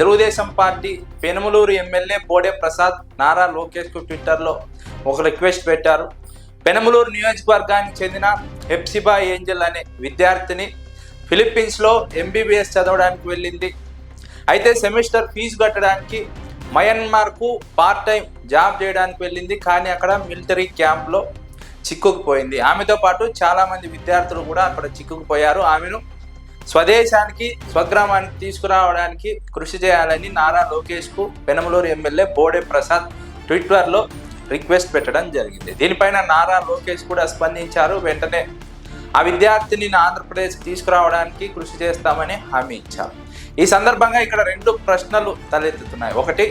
Telugu Desam party Penamaluru MLA Bode Prasad Nara లోకేష్కు ట్విట్టర్లో ఒక రిక్వెస్ట్ పెట్టారు. పెనమలూరు నియోజకవర్గానికి చెందిన హెప్సిబా ఏంజల్ అనే విద్యార్థిని ఫిలిప్పీన్స్లో ఎంబీబీఎస్ చదవడానికి వెళ్ళింది. అయితే సెమిస్టర్ ఫీజు కట్టడానికి మయన్మార్కు పార్ట్ టైం జాబ్ చేయడానికి వెళ్ళింది. కానీ అక్కడ మిలిటరీ క్యాంప్లో చిక్కుకుపోయింది. ఆమెతో పాటు చాలామంది విద్యార్థులు కూడా అక్కడ చిక్కుకుపోయారు. ఆమెను స్వదేశానికి స్వగ్రామానికి తీసుకురావడానికి కృషి చేయాలని నారా లోకేష్కు పెనమలూరు ఎమ్మెల్యే బోడే ప్రసాద్ ట్విట్టర్లో రిక్వెస్ట్ పెట్టడం జరిగింది. దీనిపైన నారా లోకేష్ కూడా స్పందించారు. వెంటనే ఆ విద్యార్థిని ఆంధ్రప్రదేశ్ తీసుకురావడానికి కృషి చేస్తామని హామీ ఇచ్చారు. ఈ సందర్భంగా ఇక్కడ రెండు ప్రశ్నలు తలెత్తుతున్నాయి. ఒకటి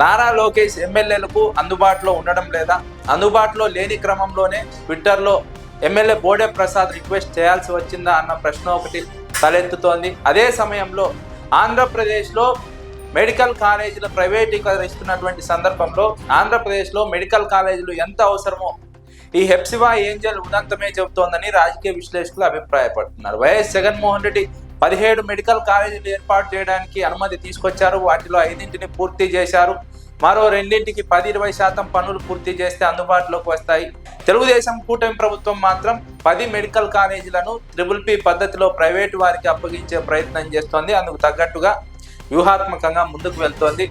నారా లోకేష్ ఎమ్మెల్యేలకు అందుబాటులో ఉండడం లేదా అందుబాటులో లేని క్రమంలోనే ట్విట్టర్లో ఎమ్మెల్యే బోడే ప్రసాద్ రిక్వెస్ట్ చేయాల్సి వచ్చిందా అన్న ప్రశ్న ఒకటి తలెత్తుతోంది. అదే సమయంలో ఆంధ్రప్రదేశ్లో మెడికల్ కాలేజీలు ప్రైవేటీకరిస్తున్నటువంటి సందర్భంలో ఆంధ్రప్రదేశ్లో మెడికల్ కాలేజీలు ఎంత అవసరమో ఈ హెప్సివా ఏంజల్ ఉదంతమే చెబుతోందని రాజకీయ విశ్లేషకులు అభిప్రాయపడుతున్నారు. వైఎస్ జగన్మోహన్ రెడ్డి పదిహేడు మెడికల్ కాలేజీలు ఏర్పాటు చేయడానికి అనుమతి తీసుకొచ్చారు. వాటిలో ఐదింటిని పూర్తి చేశారు. మరో రెండింటికి పది ఇరవై శాతం పనులు పూర్తి చేస్తే అందుబాటులోకి వస్తాయి. తెలుగుదేశం కూటమి ప్రభుత్వం మాత్రం పది మెడికల్ కాలేజీలను ట్రిపుల్ పి పద్ధతిలో ప్రైవేటు వారికి అప్పగించే ప్రయత్నం చేస్తోంది. అందుకు తగ్గట్టుగా వ్యూహాత్మకంగా ముందుకు వెళ్తోంది.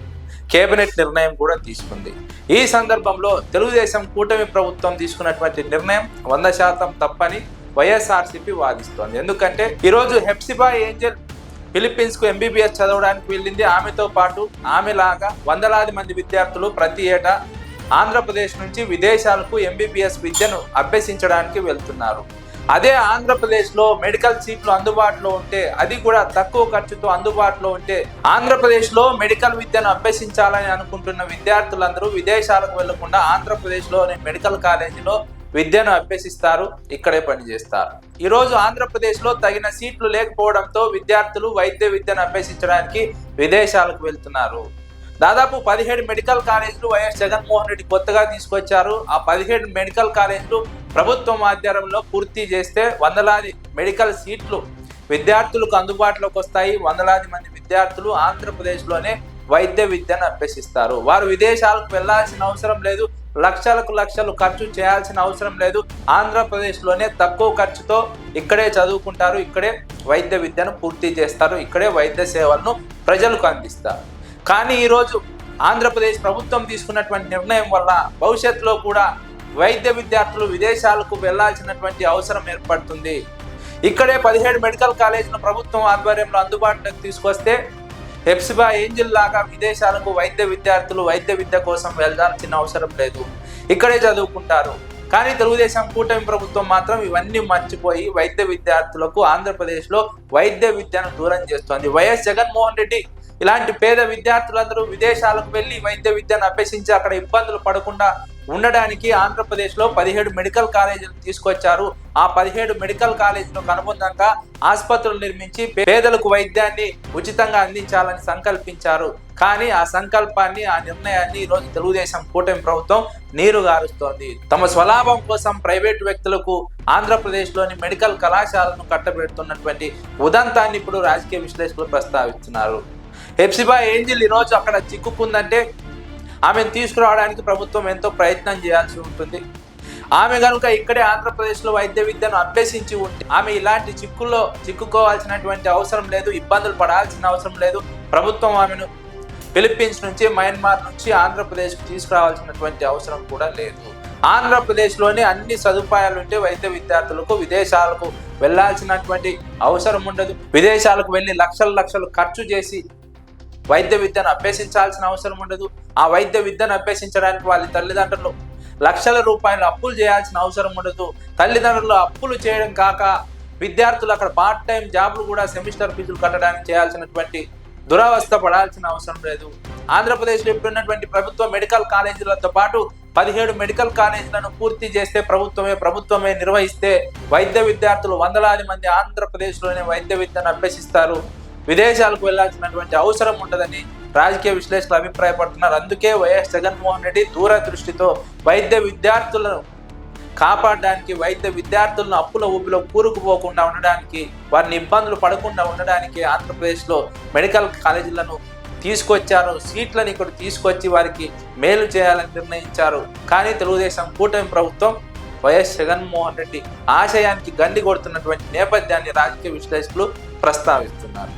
కేబినెట్ నిర్ణయం కూడా తీసుకుంది. ఈ సందర్భంలో తెలుగుదేశం కూటమి ప్రభుత్వం తీసుకున్నటువంటి నిర్ణయం వంద శాతం తప్పని వైఎస్ఆర్సీపీ వాదిస్తోంది. ఎందుకంటే ఈరోజు హెప్సిబా ఏంజల్ ఫిలిప్పీన్స్కు ఎంబీబీఎస్ చదవడానికి వెళ్ళింది. ఆమెతో పాటు ఆమెలాగా వందలాది మంది విద్యార్థులు ప్రతి ఏటా ఆంధ్రప్రదేశ్ నుంచి విదేశాలకు ఎంబీబీఎస్ విద్యను అభ్యసించడానికి వెళ్తున్నారు. అదే ఆంధ్రప్రదేశ్లో మెడికల్ సీట్లు అందుబాటులో ఉంటే అది కూడా తక్కువ ఖర్చుతో అందుబాటులో ఉంటే ఆంధ్రప్రదేశ్లో మెడికల్ విద్యను అభ్యసించాలని అనుకుంటున్న విద్యార్థులందరూ విదేశాలకు వెళ్ళకుండా ఆంధ్రప్రదేశ్లోని మెడికల్ కాలేజీలో విద్యను అభ్యసిస్తారు ఇక్కడే పనిచేస్తారు. ఈరోజు ఆంధ్రప్రదేశ్లో తగిన సీట్లు లేకపోవడంతో విద్యార్థులు వైద్య విద్యను అభ్యసించడానికి విదేశాలకు వెళ్తున్నారు. దాదాపు పదిహేడు మెడికల్ కాలేజీలు వైఎస్ జగన్మోహన్ రెడ్డి కొత్తగా తీసుకొచ్చారు. ఆ పదిహేడు మెడికల్ కాలేజీలు ప్రభుత్వం ఆధ్వర్యంలో పూర్తి చేస్తే వందలాది మెడికల్ సీట్లు విద్యార్థులకు అందుబాటులోకి వస్తాయి. వందలాది మంది విద్యార్థులు ఆంధ్రప్రదేశ్లోనే వైద్య విద్యను అభ్యసిస్తారు. వారు విదేశాలకు వెళ్ళాల్సిన అవసరం లేదు. లక్షలకు లక్షలు ఖర్చు చేయాల్సిన అవసరం లేదు. ఆంధ్రప్రదేశ్లోనే తక్కువ ఖర్చుతో ఇక్కడే చదువుకుంటారు. ఇక్కడే వైద్య విద్యను పూర్తి చేస్తారు. ఇక్కడే వైద్య సేవలను ప్రజలకు అందిస్తారు. కానీ ఈరోజు ఆంధ్రప్రదేశ్ ప్రభుత్వం తీసుకున్నటువంటి నిర్ణయం వల్ల భవిష్యత్తులో కూడా వైద్య విద్యార్థులు విదేశాలకు వెళ్ళాల్సినటువంటి అవసరం ఏర్పడుతుంది. ఇక్కడే పదిహేడు మెడికల్ కాలేజీలు ప్రభుత్వం ఆధ్వర్యంలో అందుబాటులోకి తీసుకొస్తే హెప్సిబా ఏంజిల్ లాగా విదేశాలకు వైద్య విద్యార్థులు వైద్య విద్య కోసం వెళ్ళాల్సిన అవసరం లేదు. ఇక్కడే చదువుకుంటారు. కానీ తెలుగుదేశం కూటమి ప్రభుత్వం మాత్రం ఇవన్నీ మర్చిపోయి వైద్య విద్యార్థులకు ఆంధ్రప్రదేశ్లో వైద్య విద్యను దూరం చేస్తోంది. వైఎస్ జగన్మోహన్ రెడ్డి ఇలాంటి పేద విద్యార్థులందరూ విదేశాలకు వెళ్ళి వైద్య విద్యను అభ్యసించి అక్కడ ఇబ్బందులు పడకుండా ఉండడానికి ఆంధ్రప్రదేశ్లో పదిహేడు మెడికల్ కాలేజీలు తీసుకొచ్చారు. ఆ పదిహేడు మెడికల్ కాలేజీలకు అనుబంధంగా ఆసుపత్రులు నిర్మించి పేదలకు వైద్యాన్ని ఉచితంగా అందించాలని సంకల్పించారు. కానీ ఆ సంకల్పాన్ని ఆ నిర్ణయాన్ని ఈరోజు తెలుగుదేశం కూటమి ప్రభుత్వం నీరు గారుస్తోంది తమ స్వలాభం కోసం ప్రైవేటు వ్యక్తులకు ఆంధ్రప్రదేశ్లోని మెడికల్ కళాశాలను కట్టబెడుతున్నటువంటి ఉదంతాన్ని ఇప్పుడు రాజకీయ విశ్లేషకులు ప్రస్తావిస్తున్నారు. హెప్సిబా ఏంజిల్ ఈరోజు అక్కడ చిక్కుకుందంటే ఆమెను తీసుకురావడానికి ప్రభుత్వం ఎంతో ప్రయత్నం చేయాల్సి ఉంటుంది. ఆమె కనుక ఇక్కడే ఆంధ్రప్రదేశ్లో వైద్య విద్యను అభ్యసించి ఉంటే ఆమె ఇలాంటి చిక్కుల్లో చిక్కుకోవాల్సినటువంటి అవసరం లేదు ఇబ్బందులు పడాల్సిన అవసరం లేదు. ప్రభుత్వం ఆమెను ఫిలిప్పీన్స్ నుంచి మయన్మార్ నుంచి ఆంధ్రప్రదేశ్కు తీసుకురావాల్సినటువంటి అవసరం కూడా లేదు. ఆంధ్రప్రదేశ్లోనే అన్ని సదుపాయాలు ఉంటే వైద్య విద్యార్థులకు విదేశాలకు వెళ్ళాల్సినటువంటి అవసరం ఉండదు. విదేశాలకు వెళ్ళి లక్షల లక్షలు ఖర్చు చేసి వైద్య విద్యను అభ్యసించాల్సిన అవసరం ఉండదు. ఆ వైద్య విద్యను అభ్యసించడానికి వాళ్ళ తల్లిదండ్రులు లక్షల రూపాయలు అప్పులు చేయాల్సిన అవసరం ఉండదు. తల్లిదండ్రులు అప్పులు చేయడం కాక విద్యార్థులు అక్కడ పార్ట్ టైం జాబ్లు కూడా సెమిస్టర్ ఫీజులు కట్టడానికి చేయాల్సినటువంటి దురవస్థ పడాల్సిన అవసరం లేదు. ఆంధ్రప్రదేశ్లో ఇప్పుడున్నటువంటి ప్రభుత్వ మెడికల్ కాలేజీలతో పాటు పదిహేడు మెడికల్ కాలేజీలను పూర్తి చేస్తే ప్రభుత్వమే ప్రభుత్వమే నిర్వహిస్తే వైద్య విద్యార్థులు వందలాది మంది ఆంధ్రప్రదేశ్లోనే వైద్య విద్యను అభ్యసిస్తారు. విదేశాలకు వెళ్ళాల్సినటువంటి అవసరం ఉండదని రాజకీయ విశ్లేషకులు అభిప్రాయపడుతున్నారు. అందుకే వైఎస్ జగన్మోహన్ రెడ్డి దూరదృష్టితో వైద్య విద్యార్థులను కాపాడడానికి వైద్య విద్యార్థులను అప్పుల ఊపిలో కూరుకుపోకుండా ఉండడానికి వారిని ఇబ్బందులు పడకుండా ఉండడానికి ఆంధ్రప్రదేశ్లో మెడికల్ కాలేజీలను తీసుకొచ్చారు. సీట్లను ఇక్కడ తీసుకొచ్చి వారికి మేలు చేయాలని నిర్ణయించారు. కానీ తెలుగుదేశం కూటమి ప్రభుత్వం వైఎస్ జగన్మోహన్ రెడ్డి ఆశయానికి గండి కొడుతున్నటువంటి నేపథ్యాన్ని రాజకీయ విశ్లేషకులు ప్రస్తావిస్తున్నారు.